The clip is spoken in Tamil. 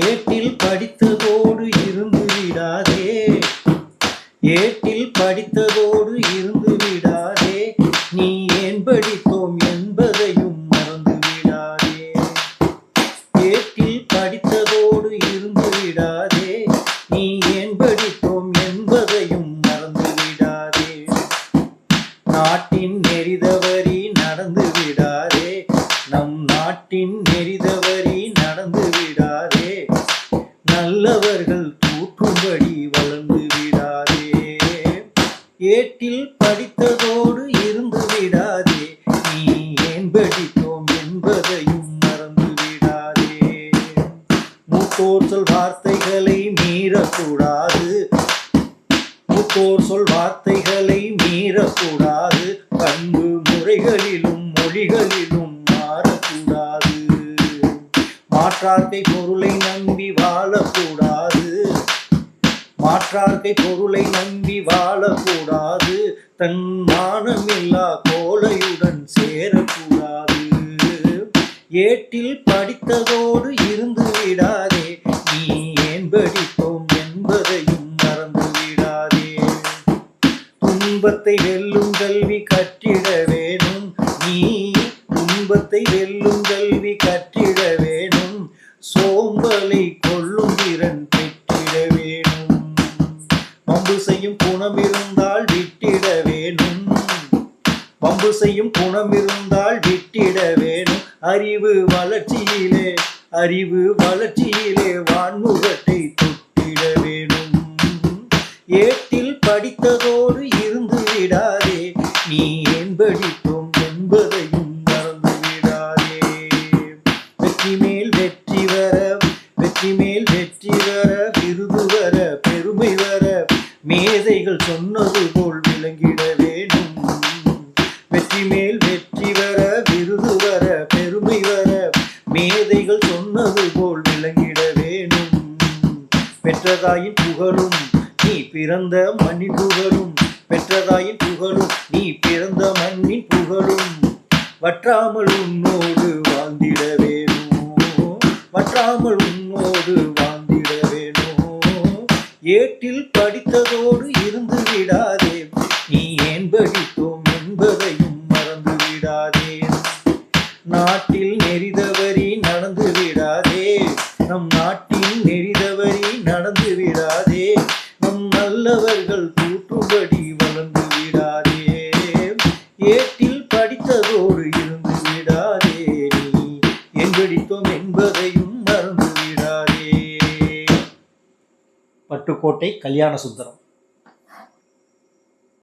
ஏட்டில் படித்ததோடு இருந்து விடாதே. ஏட்டில் படித்ததோடு இருந்து விடாதே. நீ ஏன் படித்தோம் என்பதையும் மறந்து விடாதே. ஏட்டில் படித்ததோடு இருந்து விடாதே. நீ ஏன் படித்தோம் என்பதையும் மறந்து விடாதே. நாட்டின் நாட்டின் நடந்து விடாதே. நல்லவர்கள் தூற்றும்படி வளர்ந்து விடாதே. ஏட்டில் படித்ததோடு இருந்து விடாதே. நீ ஏன் படித்தோம் என்பதையும் மறந்து விடாதே. மூத்தோர் சொல் வார்த்தைகளை மீறக்கூடாது. மூத்தோர் சொல் வார்த்தைகளை மீறக்கூடாது. பண்பு முறைகளிலும் மொழிகளிலும் மாற்றார்க்கை பொருளை நம்பி வாழக்கூடாது. மாற்றார்க்கை பொருளை நம்பி வாழக்கூடாது. தன் மானமில்லா கோலையுடன் சேரக்கூடாது. ஏட்டில் படித்ததோடு இருந்து விடாதே. நீ ஏன் படித்தோம் என்பதையும் மறந்து விடாதே. துன்பத்தை வெல்லும் கல்வி கற்றிட வேணும். நீ துன்பத்தை வெல்லும் சோம்பலை கொள்ளும் திறன் பெற்றிட வேணும். பம்பு செய்யும் குணம் இருந்தால் விட்டிட வேணும். பம்பு செய்யும் குணம் இருந்தால் விட்டிட வேணும். அறிவு வளர்ச்சியிலே அறிவு வளர்ச்சியிலே வான்முகத்தை தொட்டிட வேணும். ஏட்டில் படித்ததோடு இருந்து விடாதே நீ ஏன் என்பதை வெற்றி மேல் வெற்றி வர விருது வர பெருமை வர மேதைகள் சொன்னது போல் விளங்கிட வேண்டும். வெற்றி மேல் வெற்றி வர விருது வர பெருமை வர மேதைகள் சொன்னது போல் விளங்கிட வேணும் பெற்றதாயின் புகழும் நீ பிறந்த மண்ணின் புகழும். பெற்றதாயின் புகழும் நீ பிறந்த மண்ணின் புகழும். வற்றாமல் உன்னோடு வாழ்ந்திட வேணும் வற்றாமல் உன்னோடு வாழ்ந்திட வேணும்? ஏட்டில் படித்ததோடு இருந்து விடாதே. நீ ஏன் படித்தோம் என்பதையும் மறந்து விடாதே. நாட்டில் நெறிதவரி நடந்து விடாதே. நம் நாட்டில் நெறிதவரி நடந்து விடாதே. நம் நல்லவர்கள் கூட்டுபடி வளர்ந்து விடாதே. ஏட்டில் படித்ததோடு இருந்து பட்டுக்கோட்டை கல்யாண சுந்தரம்.